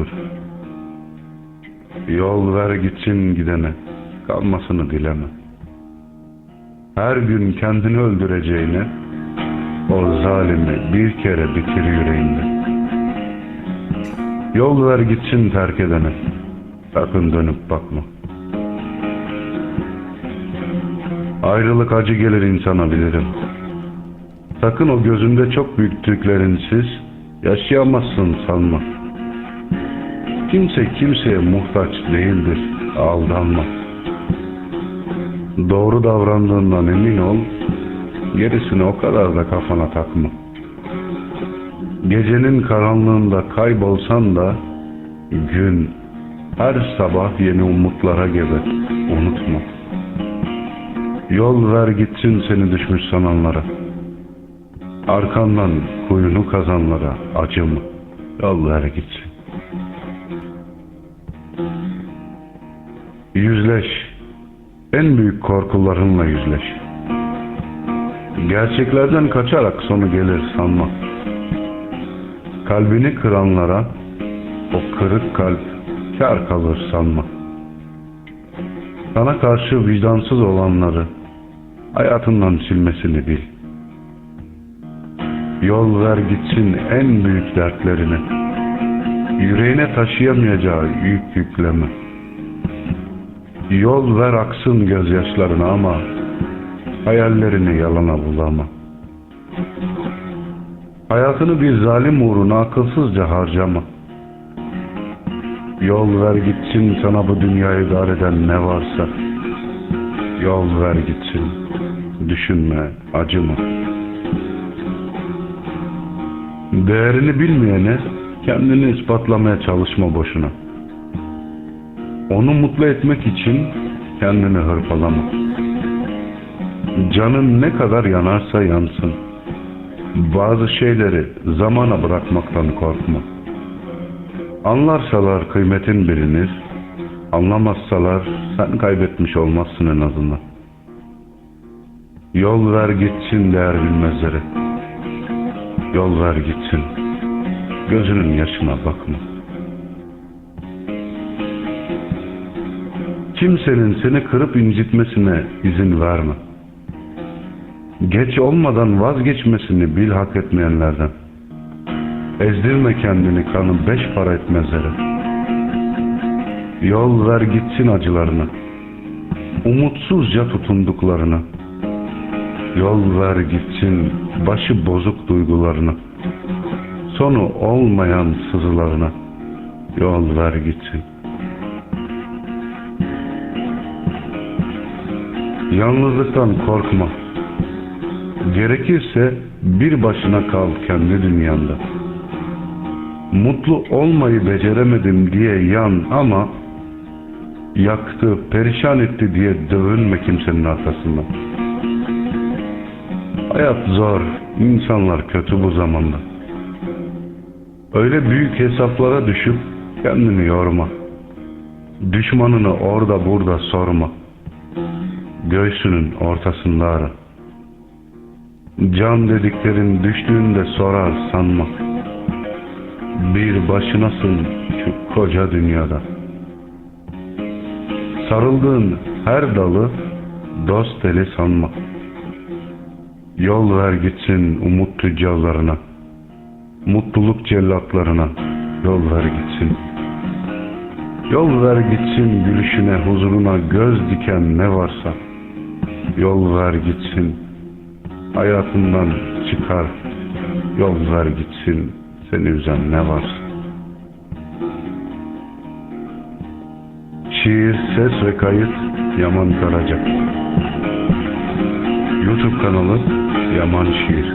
unutur. Yol ver gitsin gidene, kalmasını dileme. Her gün kendini öldüreceğine, o zalimi bir kere bitir yüreğinde. Yol ver gitsin terk edene, sakın dönüp bakma. Ayrılık acı gelir insana bilirim. Sakın o gözünde çok büyüttüklerinsiz yaşayamazsın sanma. Kimse kimseye muhtaç değildir, aldanma. Doğru davrandığından emin ol, gerisini o kadar da kafana takma. Gecenin karanlığında kaybolsan da gün her sabah yeni umutlara gebe, unutma. Yol ver gitsin seni düşmüş sananlara. Arkandan kuyunu kazanlara acıma. Yol ver gitsin. Yüzleş. En büyük korkularınla yüzleş. Gerçeklerden kaçarak sonu gelir sanma. Kalbini kıranlara o kırık kalp kar kalır sanma. Sana karşı vicdansız olanları hayatından silmesini bil. Yol ver gitsin en büyük dertlerini. Yüreğine taşıyamayacağı yük yükleme. Yol ver aksın gözyaşlarına ama hayallerini yalana bulama. Hayatını bir zalim uğruna akılsızca harcama. Yol ver gitsin sana bu dünyayı dar eden ne varsa. Yol ver gitsin. Düşünme, acıma. Değerini bilmeyene kendini ispatlamaya çalışma boşuna. Onu mutlu etmek için kendini hırpalama. Canın ne kadar yanarsa yansın. Bazı şeyleri zamana bırakmaktan korkma. Anlarsalar kıymetin bilinir, anlamazsalar sen kaybetmiş olmazsın en azından. Yol ver gitsin değer bilmezlere. Yol ver gitsin. Gözünün yaşına bakma. Kimsenin seni kırıp incitmesine izin verme. Geç olmadan vazgeçmesini bil hak etmeyenlerden. Ezdirme kendini kanı beş para etmezlere. Yol ver gitsin acılarına. Umutsuzca tutunduklarına. Yol ver gitsin başı bozuk duygularına. Sonu olmayan sızılarına. Yol ver gitsin. Yalnızlıktan korkma. Gerekirse bir başına kal kendi dünyanda. Mutlu olmayı beceremedim diye yan ama yaktı, perişan etti diye dövünme kimsenin arkasından. Hayat zor, insanlar kötü bu zamanda. Öyle büyük hesaplara düşüp kendini yorma. Düşmanını orada burada sorma. Göğsünün ortasında ara. Can dediklerin düştüğünde sorar sanma. Bir başınasın şu koca dünyada. Sarıldığın her dalı dost eli sanma. Yol ver gitsin umut tüccarlarına. Mutluluk cellatlarına yol ver gitsin. Yol ver gitsin gülüşüne, huzuruna göz diken ne varsa. Yol ver gitsin. Hayatından çıkar. Yol ver gitsin. Seni üzen ne varsa. Şiir, ses ve kayıt Yaman Karaca. YouTube kanalı Yaman Şiir.